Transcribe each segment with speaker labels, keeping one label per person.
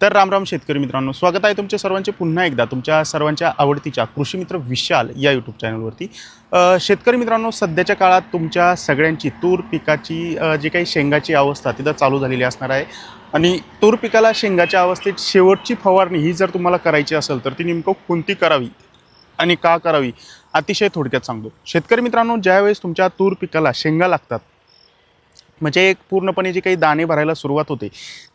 Speaker 1: तर रामराम शेतकरी मित्रांनो स्वागत आहे तुमच्या सर्वांचे पुन्हा एकदा तुमच्या सर्वांच्या आवडतीच्या कृषी मित्र विशाल या यूट्यूब चॅनलवरती शेतकरी मित्रांनो सध्याच्या काळात तुमच्या सगळ्यांची तूर पिकाची जी काही शेंगाची अवस्था तिथं चालू झालेली असणार आहे. आणि तूर पिकाला शेंगाच्या अवस्थेत शेवटची फवारणी ही जर तुम्हाला करायची असेल तर ती नेमकं कोणती करावी आणि का करावी अतिशय थोडक्यात सांगतो. शेतकरी मित्रांनो ज्यावेळेस तुमच्या तूर पिकाला शेंगा लागतात म्हणजे एक पूर्णपणे जे काही दाणे भरायला सुरुवात होते.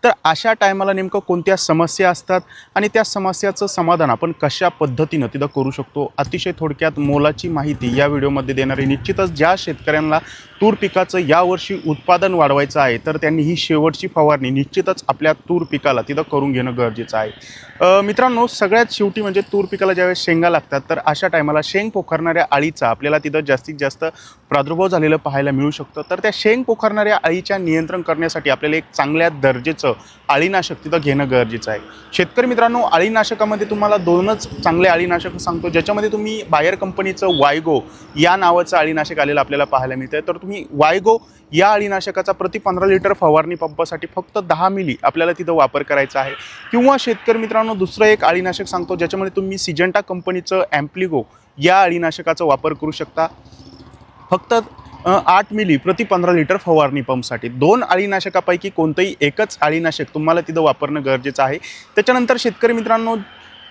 Speaker 1: तर अशा टायमाला नेमकं कोणत्या समस्या असतात? आणि त्या समस्याचं समाधान आपण कशा पद्धतीनं तिथं करू शकतो? अतिशय थोडक्यात मोलाची माहिती या व्हिडिओमध्ये देणारी निश्चितच ज्या शेतकऱ्यांना तूर पिकाचं यावर्षी उत्पादन वाढवायचं आहे तर त्यांनी ही शेवटची फवारणी निश्चितच आपल्या तूर पिकाला तिथं करून घेणं गरजेचं आहे. मित्रांनो सगळ्यात शेवटी म्हणजे तूर पिकाला ज्यावेळेस शेंगा लागतात तर अशा टायमाला शेंग पोखरणाऱ्या अळीचा आपल्याला तिथं जास्तीत जास्त प्रादुर्भाव झालेलं पाहायला मिळू शकतं. तर त्या शेंग पोखरणाऱ्या अळीच्या नियंत्रण करण्यासाठी आपल्याला एक चांगल्या दर्जेचं अळीनाशक तिथं घेणं गरजेचं आहे. शेतकरी मित्रांनो अळीनाशकामध्ये तुम्हाला दोनच चांगले अळीनाशक सांगतो ज्याच्यामध्ये तुम्ही बायर कंपनीचं वायगो या नावाचं अळीनाशक आलेलं आपल्याला पाहायला मिळतं तर तुम्ही वायगो या अळीनाशकाचा प्रति पंधरा लिटर फवारणी पंपासाठी फक्त दहा मिली आपल्याला तिथं वापर करायचा आहे. किंवा शेतकरी मित्रांनो दुसरं एक अळीनाशक सांगतो ज्याच्यामध्ये तुम्ही सिजंटा कंपनीचं ॲम्प्लिगो या अळीनाशकाचा वापर करू शकता. फक्त आठ मिली प्रति पंधरा लिटर फवारणी पंपसाठी. दोन अळीनाशकापैकी कोणतंही एकच अळीनाशक तुम्हाला तिथं वापरणं गरजेचं आहे. त्याच्यानंतर शेतकरी मित्रांनो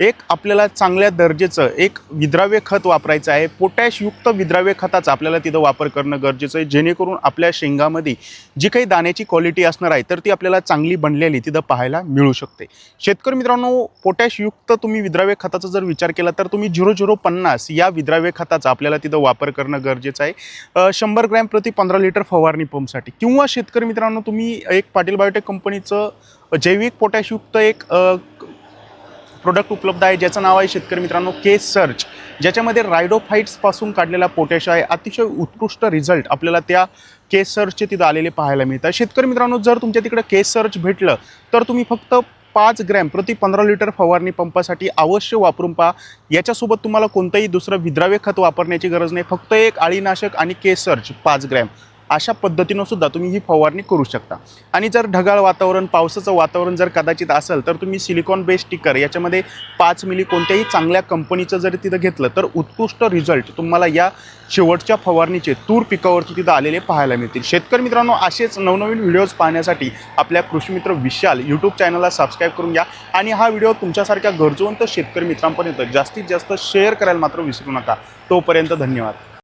Speaker 1: एक आपल्याला चांगल्या दर्जेचं एक विद्राव्य खत वापरायचं आहे. पोटॅशयुक्त विद्राव्य खताचा आपल्याला तिथं वापर करणं गरजेचं आहे. जेणेकरून आपल्या शेंगामध्ये जी काही दाण्याची क्वालिटी असणार आहे तर ती आपल्याला चांगली बनलेली तिथं पाहायला मिळू शकते. शेतकरी मित्रांनो पोटॅशयुक्त तुम्ही विद्राव्य खताचा जर विचार केला तर तुम्ही झिरो झिरो पन्नास या विद्राव्य खताचा आपल्याला तिथं वापर करणं गरजेचं आहे. शंभर ग्रॅम प्रति पंधरा लिटर फवारणी पंपसाठी. किंवा शेतकरी मित्रांनो तुम्ही एक पाटील बायोटेक कंपनीचं जैविक पोटॅशयुक्त एक प्रोडक्ट उपलब्ध आहे ज्याचं नाव आहे शेतकरी मित्रांनो के सर्च ज्याच्यामध्ये रायडोफाईट्सपासून काढलेला पोटॅश आहे. अतिशय उत्कृष्ट रिझल्ट आपल्याला त्या केस सर्चचे तिथं आलेले पाहायला मिळतात शेतकरी मित्रांनो जर तुमच्या तिकडे केस सर्च भेटलं तर तुम्ही फक्त पाच ग्रॅम प्रति पंधरा लिटर फवारणी पंपासाठी अवश्य वापरून पहा. याच्यासोबत तुम्हाला कोणतंही दुसरं विद्राव्य खत वापरण्याची गरज नाही. फक्त एक अळीनाशक आणि केस सर्च पाच ग्रॅम अशा पद्धतीनं सुद्धा तुम्ही ही फवारणी करू शकता. आणि जर ढगाळ वातावरण पावसाचं वातावरण जर कदाचित असेल तर तुम्ही सिलिकॉन बेस्ड स्टिकर याच्यामध्ये पाच मिली कोणत्याही चांगल्या कंपनीचं जर तिथं घेतलं तर उत्कृष्ट रिझल्ट तुम्हाला या शेवटच्या फवारणीचे तूर पिकावरती तिथं आलेले पाहायला मिळतील. शेतकरी मित्रांनो असेच नवनवीन व्हिडिओज पाहण्यासाठी आपल्या कृषीमित्र विशाल यूट्यूब चॅनलला सबस्क्राईब करून घ्या. आणि हा व्हिडिओ तुमच्यासारख्या गरजवंत शेतकरी मित्रांपर्यंत जास्तीत जास्त शेअर करायला मात्र विसरू नका. तोपर्यंत धन्यवाद.